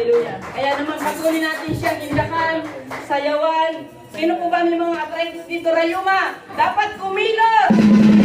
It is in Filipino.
hallelujah. Kaya naman patuloy natin siyang indakan, sayawan. Sino po ba may mga arthritis dito, Rayuma? Dapat kumilos!